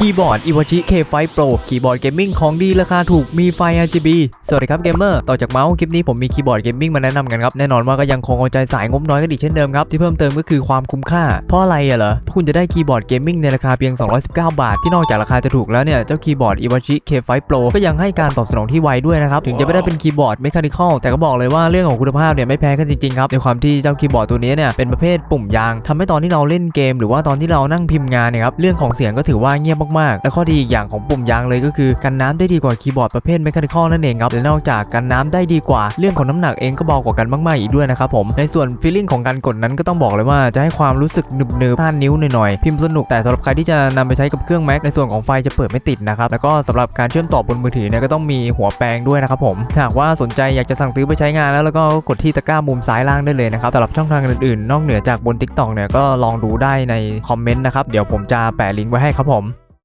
คีย์บอร์ด Iwachi K5 Pro คีย์บอร์ดเกมมิ่งของดีราคาถูกมีไฟ RGB สวัสดีครับเกมเมอร์ต่อจากเมาส์คลิปนี้ผมมีคีย์บอร์ดเกมมิ่งมาแนะนำกันครับ แน่นอนว่าก็ยังคงเอาใจสายงบน้อยกันอีกเช่นเดิมครับ ที่เพิ่มเติมก็คือความคุ้มค่า เพราะอะไรอะเหรอ คุณจะได้คีย์บอร์ดเกมมิ่งในราคาเพียง 219 บาท ที่นอกจากราคาจะถูกแล้วเนี่ย เจ้าคีย์บอร์ด Iwachi K5 Pro ก็ยังให้การตอบสนองที่ไวด้วยนะครับถึงจะไม่ได้เป็นคีย์บอร์ด Mechanical แต่ก็บอกเลยว่าเรื่องของคุณภาพเนี่ยไม่แพ้กันจริงๆครับในความที่เจ้าคีย์บอร์ดตัวนี้เนี่ยเป็นประเภทปุ่มยางทำให้ตอนที่เราเล่นเกม หรือว่าตอนที่เรานั่งพิมพ์งานเนี่ยครับเรื่องของเสียงก็ถือว่าเงียบมากๆ และข้อดีอีกอย่างของปุ่มยางเลยก็คือกันน้ำได้ดีกว่าคีย์บอร์ดประเภท Mechanical นั่นเองครับและนอกจากกันน้ำได้ดีกว่าเรื่องของน้ำหนักเองก็เบากว่ากันมากๆอีกด้วยนะครับผมในส่วน feeling ของการกดนั้นก็ต้องบอกเลยว่าจะให้ความรู้สึกหนึบๆท่านนิ้วหน่อยๆพิมพ์สนุกแต่สำหรับใครที่จะนำไปใช้กับเครื่อง Mac ในส่วนของไฟจะเปิดไม่ติดนะครับแล้วก็สำหรับการเชื่อมต่อบนมือถือเนี่ยก็ต้องมีหัวแปลงด้วยนะครับผมหากว่าสนใจอยากจะสั่งซื้อไปใช้งานแล้วแล้วก็กดที่ตะกร้ามุมซ้ายล่างได้เลยนะครับสำหรับช่องทางอื่นๆ นอกเหนือจากบน TikTok เนี่ยก็ลองดูได้ในคอมเมนต์นะครับเดี๋ยวผมจะแปะลิงก์ไว้ให้ครับผม